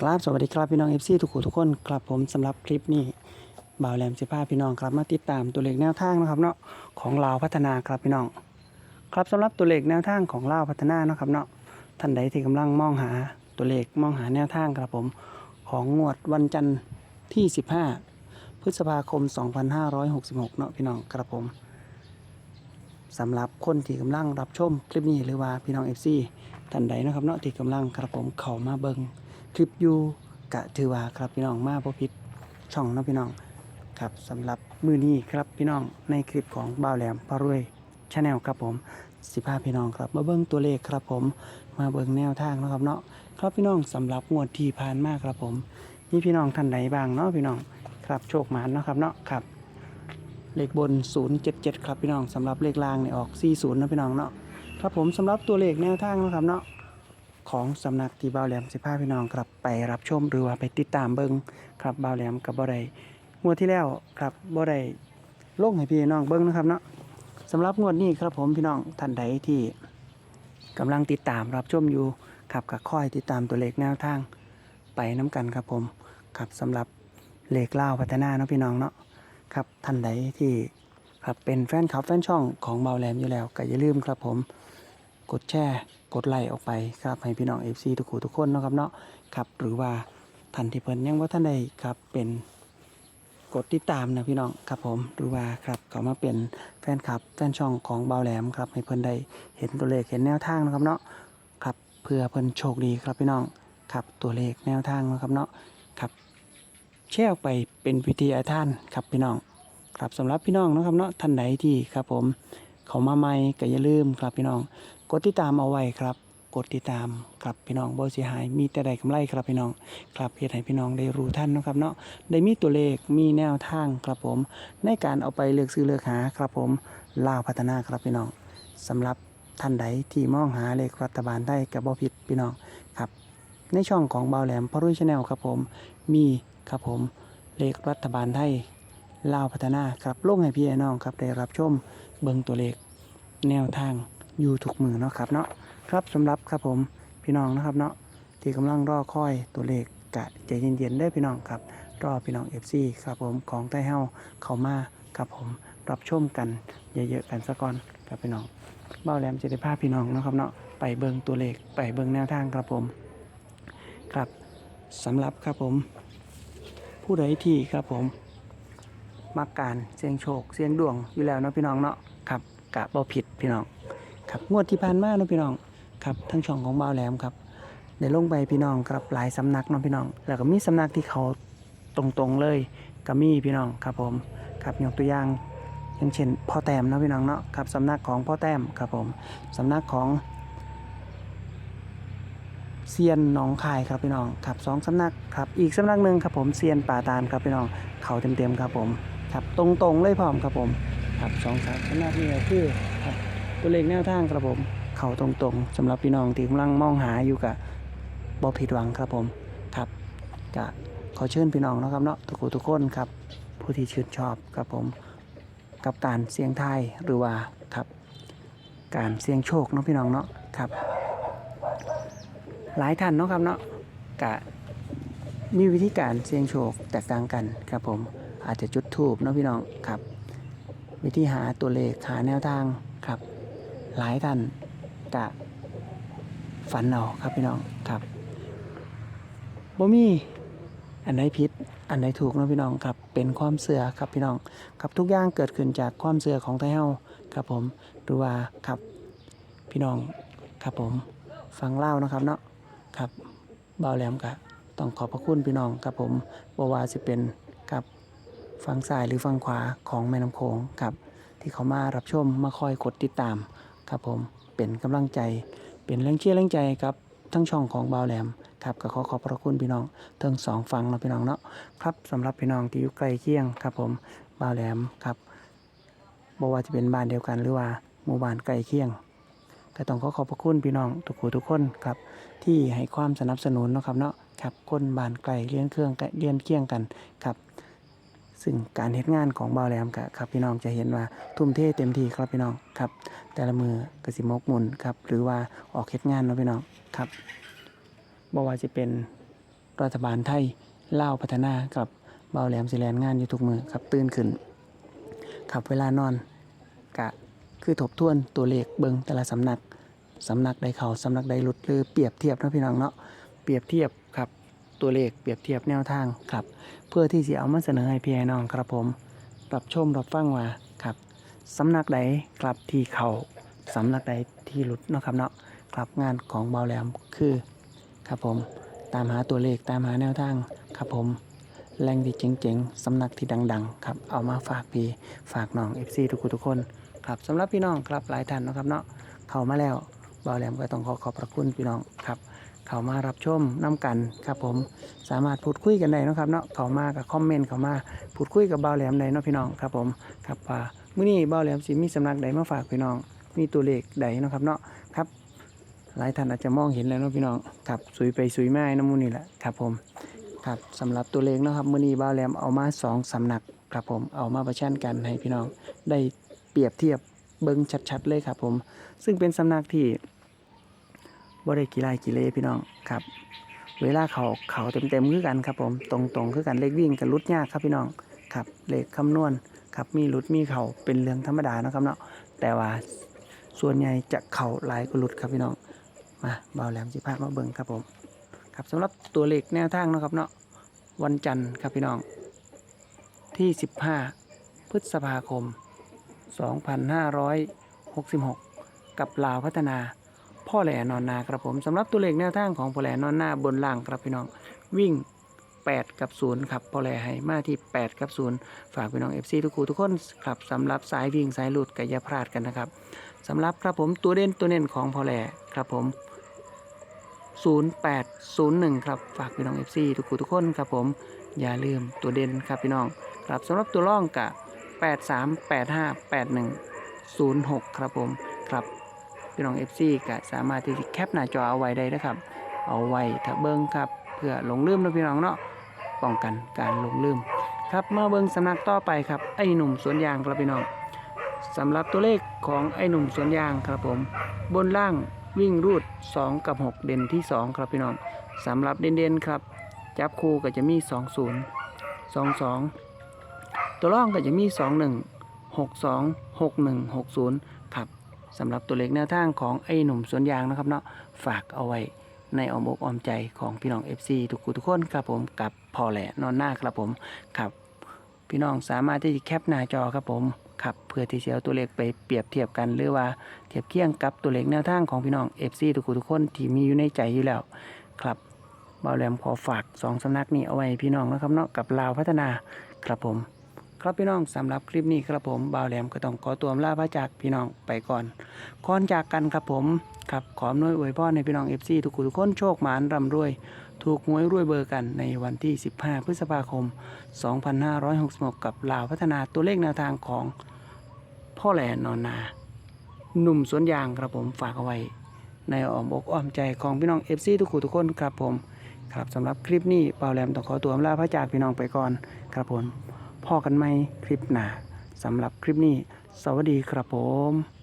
ครับสวัสดีครับพี่น้องเอฟซีทุกคนทุกคนครับผมสำหรับคลิปนี้บ่าวแหลมสิพาพี่น้องครับมาติดตามตัวเลขแนวทางนะครับเนาะของลาวพัฒนาครับพี่น้อง ครับสำหรับตัวเลขแนวทางของลาวพัฒนาเนาะครับเนาะท่านใดที่กำลังมองหาตัวเลขมองหาแนวทางครับผมของงวดวันจันทร์ที่ 15 พฤษภาคม 2566 เนาะพี่น้องครับผมสำหรับคนที่กำลังรับชมคลิปนี้หรือว่าพี่น้อง FC ท่านใดเนาะครับเนาะที่กำลังครับผมเข้ามาเบิง คลิปอยู่กะถือว่าครับพี่น้องมาพบพิษช่องเนาะพี่น้องครับสำหรับมือนี้ครับพี่น้องในคลิปของบ่าวแหลมพารวยชาแนลครับผมสิพาพี่น้องครับ มาเบิ้งตัวเลขครับผมมาเบิ้งแนวทางนะครับเนาะครับพี่น้องสำหรับงวดที่ผ่านมาครับผมนี่พี่น้องท่านใดบ้างเนาะพี่น้องครับโชคหมานเนาะครับเนาะครับเลขบน 077 ครับพี่น้องสำหรับเลขล่างเนี่ยออก 40นะพี่น้องเนาะครับผมสำหรับตัวเลขแนวทางนะครับเนาะ ของสำนักที่บ่าวแหลมสิพาพี่น้องครับไปรับชมหรือว่าไปติดตามเบิงครับบ่าวแหลมกับบ่ได้งวดที่แล้วครับบ่ได้ลงให้พี่น้องเบิงนะครับเนาะสำหรับงวดนี้ครับผมพี่น้องท่านใดที่กำลังติดตามรับชมอยู่ครับก็ค่อยติดตามตัวเลขแนวทางไปน้กันครับผมครับสำหรับเลขเล่าพัฒนาเนาะพี่น้องเนาะครับท่านใดที่ครับเป็นแฟนคลับแฟนช่องของบ่าวแหลมอยู่แล้วก็อย่าลืมครับผม กดแชร์ กดไลค์ออกไปครับ ให้พี่น้อง FC ทุกคู่ทุกคนนะครับเนาะครับ หรือว่าท่านที่เพิ่นยังว่าท่านใดครับเป็นกดติดตามนะพี่น้องครับผมหรือว่าครับเขามาเป็นแฟนคลับแฟนช่องของเบาแหลมครับให้เพิ่นได้เห็นตัวเลขเห็นแนวทางนะครับเนาะครับเพื่อเพิ่นโชคดีครับพี่น้องครับตัวเลขแนวทางนะครับเนาะครับแชร์ออกไปเป็นวิทยาทานครับพี่น้องครับสำหรับพี่น้องนะครับเนาะท่านใดที่ครับผมเขามาใหม่ก็อย่าลืมครับพี่น้อง กดติดตามเอาไว้ครับ กดติดตามครับพี่น้องบ่เสียหาย มีแต่ได้กำไรครับพี่น้องครับเฮ็ดให้พี่น้องได้รู้ท่านนะครับเนาะได้มีตัวเลขมีแนวทางครับผม ในการเอาไปเลือกซื้อเลือกหาครับผมลาวพัฒนาครับพี่น้องสำหรับท่านใดที่มองหาเลขรัฐบาลได้กับบ่ผิดพี่น้องครับ ในช่องของเบาแหลมพรุ่ยชาแนลครับผมมีครับผมเลขรัฐบาลไทยลาวพัฒนาครับลงให้พี่น้องครับได้รับชมเบิงตัวเลขแนวทาง อยู่ทุกมือเนาะครับเนาะครับสำหรับครับผมพี่น้องนะครับเนาะที่กำลังรอคอยตัวเลขกะใจเย็นๆได้พี่น้องครับ รอพี่น้อง FC ครับผมของใต้เฮาเขามาครับผมรับชมกันเยอะๆกันซะก่อนครับพี่น้องเบ้าแหลมจะได้พาพี่น้องนะครับเนาะไปเบิงตัวเลขไปเบิงแนวทางครับผมครับสำหรับครับผม ผู้ใดที่ครับผมมักการเสี่ยงโชคเสี่ยงดวงอยู่แล้วเนาะพี่น้องเนาะครับกะบ่ผิดพี่น้อง ครับงวดที่ผ่านมาเนาะพี่น้องครับทั้งช่องของบ่าวแหลมครับได้ลงไปพี่น้องครับหลายสำนักเนาะพี่น้อง แล้วก็มีสำนักที่เขาตรงๆเลยก็มีพี่น้องครับผมครับยกตัวอย่างอย่างเช่นพ่อแต้มเนาะพี่น้องเนาะครับสำนักของพ่อแต้มครับผมสำนักของเซียนหนองคายครับพี่น้องครับสองสำนักครับอีกสำนักหนึ่งครับผมเซียนป่าตาลครับพี่น้องเขาเต็มๆครับผมครับตรงๆเลยพร้อมครับผมครับสองสามขนาดนี้คือ ตัวเลขแนวทางครับผม เขาตรงๆสำหรับพี่น้องที่กำลังมองหาอยู่กับบอผิดหวังครับผมครับจะขอเชิญพี่น้องนะครับเนาะทุกคนทุกคนครับ ผู้ที่ชื่นชอบครับผม กับการเสี่ยงทายหรือว่าครับ การเสี่ยงโชคเนาะพี่น้องเนาะครับ หลายท่านเนาะครับเนาะกะมีวิธีการเสี่ยงโชคแตกต่างกันครับผมอาจจะจุดทูบเนาะพี่น้องครับ วิธีหาตัวเลขหาแนวทาง หลายท่านกะฝันเอาครับพี่น้องครับบ่มีอันไหนผิดอันไหนถูกนะพี่น้องครับเป็นความเสื่อครับพี่น้องครับทุกอย่างเกิดขึ้นจากความเสื่อของไทเฮาครับผมหรือว่าครับพี่น้องครับผมฟังเล่านะครับเนาะครับเบาแหลมกะต้องขอบพระคุณพี่น้องครับผมบ่ว่าสิเป็นกับฝั่งซ้ายหรือฝั่งขวาของแม่น้ำโขงครับที่เขามารับชมมาคอยกดติดตาม ครับผมเป็นกำลังใจ เป็นแรงเชียร์แรงใจครับทั้งช่องของบ่าวแหลมครับก็ขอขอบพระคุณพี่น้องทั้งสองฝั่งเนาพี่น้องเนาะครับสำหรับพี่น้องที่อยู่ใกล้เคียงครับผมบ่าวแหลมครับบ่ว่าจะเป็นบ้านเดียวกันหรือว่าหมู่บ้านใกล้เคียงก็ต้องขอขอบพระคุณพี่น้องทุกผู้ทุกคนครับที่ให้ความสนับสนุนนะครับเนาะครับคนบ้านไกลเลี้ยนเครื่องเลี้ยนเคียงกันครับ ซึ่งการเฮ็ดงานของบ่าวแหลมกะครับพี่น้องจะเห็นว่าทุ่มเทเต็มที่ครับพี่น้องครับ แต่ละมือกสิมกมุนครับหรือว่าออกเฮ็ดงานเนาะพี่น้องครับบ่ว่าจะเป็นรัฐบาลไทยล่าวพัฒนากับเบาแหลมสิแลนงานอยู่ทุกมือครับตื่นขึ้นครับเวลานอนกะคือทบทวนตัวเลขเบิงแต่ละสำนักสำนักใดเขาสำนักใดหลุดหรือเปรียบเทียบนะพี่น้องเนาะเปรียบเทียบ ตัวเลขเปรียบเทียบแนวทางครับเพื่อที่จะเอามาเสนอให้พี่น้องครับผมรับชมรับฟังว่าครับสำนักใดครับที่เขาสำนักใดที่หลุดเนาะครับเนาะครับงานของเบาแหลมคือครับผมตามหาตัวเลขตามหาแนวทางครับผมแรงดีเจ๋งๆสำนักที่ดังๆครับเอามาฝากพี่ฝากน้อง FC ทุกคนทุกคนครับสำหรับพี่น้องครับหลายท่านเนาะครับเนาะเข้ามาแล้วเบาแหลมก็ต้องขอขอบพระคุณพี่น้องครับ เขามารับชมน้ำกันครับผมสามารถพูดคุยกันได้นะครับเนาะเขามากับคอมเมนต์เขามาพูดคุยกับเบาแหลมได้เนาะพี่น้องครับผมครับว่ามื้อนี้เบาแหลมสิมีสำนักใดมาฝากพี่น้อง มีตัวเลขใดเนาะครับเนาะครับ หลายท่านอาจจะมองเห็นแล้วเนาะพี่น้องครับสุยไปสุยมาน้ำมูนี่แหละครับผมครับสำหรับตัวเลขนะครับมื้อนี้เบาแหลมเอามาสองสำนักครับผมเอามาประชันกันให้พี่น้องได้เปรียบเทียบเบิ่งชัดๆเลยครับผม ซึ่งเป็นสำนักที่ บ่ได้กี่ไร่กี่เลพี่น้องครับ เวลาเขาเขาเต็มเต็มคือกันครับผมตรงตรงๆคือกันเลขวิ่งกับรุดยากครับพี่น้องครับเลขคำนวณครับมีรุดมีเขาเป็นเรื่องธรรมดาเนาะครับเนาะแต่ว่าส่วนใหญ่จะเข่าหลายกว่ารุดครับพี่น้องมาเบาแหลมสิพามาเบิ่งครับผมครับสำหรับตัวเลขแนวทางเนาะครับเนาะวันจันทร์ครับพี่น้อง ที่ 15 พฤษภาคม 2566 กับลาวพัฒนา พ่อแหล่นอนนาครับผมสำหรับตัวเลขแนวทางของพ่อแหล่นอนนาบนล่างครับพี่น้องวิ่ง 8 กับ 0 ครับพ่อแหล่ให้มาที่ 8 กับ 0 ฝากพี่น้อง FC ทุกคู่ทุกคนครับสำหรับสายวิ่งสายหลุดก็อย่าพลาดกันนะครับสำหรับครับผมตัวเด่นตัวเน่นของพ่อแหล่ครับผม 0801 ครับฝากพี่น้อง FC ทุกคู่ทุกคนครับผมอย่าลืมตัวเด่นครับพี่น้อง ครับสำหรับตัวร่องกะ83858106 ครับผมครับ พี่น้อง FC ก็สามารถที่จะแคปหน้าจอเอาไว้ได้นะครับ เอาไว้ถ้าเบิ้งครับ เพื่อหลงลืมนะพี่น้องเนาะป้องกันการหลงลืม ครับมาเบิ้งสำนักต่อไปครับไอ้หนุ่มสวนยางครับพี่น้องสำหรับตัวเลขของไอ้หนุ่มสวนยางครับผม บนล่างวิ่งรูด 2 กับ 6 เด่นที่ 2 ครับพี่น้องสำหรับเด่นๆครับ จับคู่ก็จะมี 20 22 ตัวร่องก็จะมี 21 62 61 60 สำหรับตัวเลขแนวทางของไอ้หนุ่มสวนยางนะครับเนาะฝากเอาไว้ในออมอกออมใจของพี่น้อง FC ทุกคนทุกคนครับผมกับพอแหละนอนหน้าครับผมครับพี่น้องสามารถที่จะแคปหน้าจอครับผมครับเพื่อที่จะเอาตัวเลขไปเปรียบเทียบกันหรือว่าเทียบเคียงกับตัวเลขแนวทางของพี่น้อง FC ทุกคนทุกคนที่มีอยู่ในใจอยู่แล้วครับเบาแหลมขอฝากสองสำนักนี้เอาไว้พี่น้องนะครับเนาะกับลาวพัฒนาครับผม ครับพี่น้องสำหรับคลิปนี้ครับผมบ่าวแหลมก็ต้องขอตัวลาพระจากพี่น้องไปก่อนก่อนจากกันครับผมครับขออำนวยอวยพรในพี่น้อง FC ทุกคนทุกคนโชคหมานร่ำรวย ถูกหวยรวยเบอร์กันในวันที่ 15 พฤษภาคม 2566 กับลาวพัฒนาตัวเลขแนวทางของพ่อแหลนอนนาหนุ่มสวนยางครับผมฝากเอาไว้ ในอ้อมอกอ้อมใจของพี่น้อง FC ทุกคนทุกคนครับผม ครับสำหรับคลิปนี้บ่าวแหลมต้องขอตัวลาพระจากพี่น้องไปก่อนครับผม พอกันไหมคลิปหน้าสำหรับคลิปนี้ สวัสดีครับผม